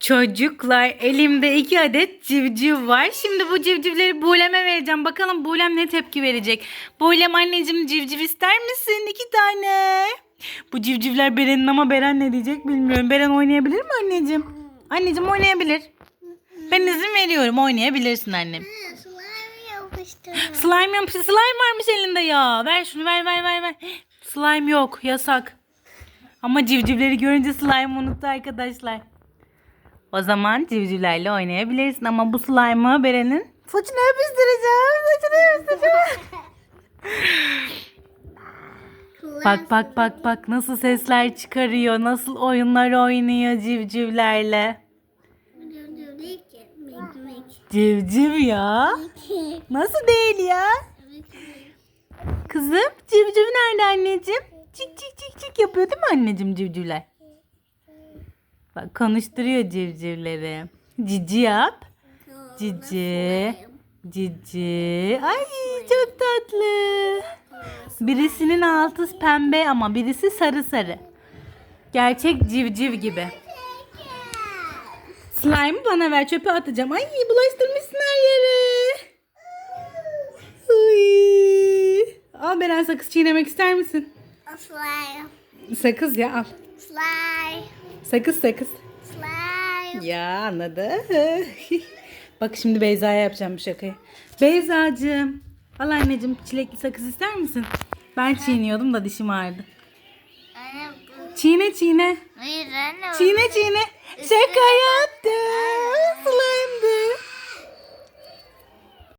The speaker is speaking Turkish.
Çocuklar elimde iki adet civciv var. Şimdi bu civcivleri Bulem'e vereceğim. Bakalım Bulem ne tepki verecek. Bulem anneciğim civciv ister misin? İki tane. Bu civcivler Beren'in ama Beren ne diyecek bilmiyorum. Beren oynayabilir mi anneciğim? Anneciğim oynayabilir. Ben izin veriyorum oynayabilirsin annem. Slime yapıştı. Slime varmış elinde ya. Ver şunu ver ver ver ver. Slime yok yasak. Ama civcivleri görünce slime unuttu arkadaşlar. O zaman civcivlerle oynayabilirsin ama bu slime'ı Beren'in saçını öpüştüreceğim. Saçını öpüştüreceğim. bak bak bak bak nasıl sesler çıkarıyor. Nasıl oyunlar oynuyor civcivlerle. Civciv ya. Nasıl değil ya? Kızım civciv nerede anneciğim? Cik cik cik cik yapıyor değil mi anneciğim civcivler? Bak konuşturuyor civcivleri. Cici yap. Cici. Cici. Ay çok tatlı. Birisinin altı pembe ama birisi sarı sarı. Gerçek civciv gibi. Slime'ı bana ver çöpe atacağım. Ay bulaştırmışsın her yere. Uy. Al Beren sakız çiğnemek ister misin? Slime. Sakız ya al. Slime. Sakız sakız. Slime. Ya anladı. Bak şimdi Beyza'ya yapacağım bir şakayı. Beyza'cığım. Al anneciğim çilekli sakız ister misin? Ben çiğniyordum da dişim ağrıdı. Anne bu. Çiğne çiğne. Hayır anne. Çiğne çiğne. Şaka yaptım.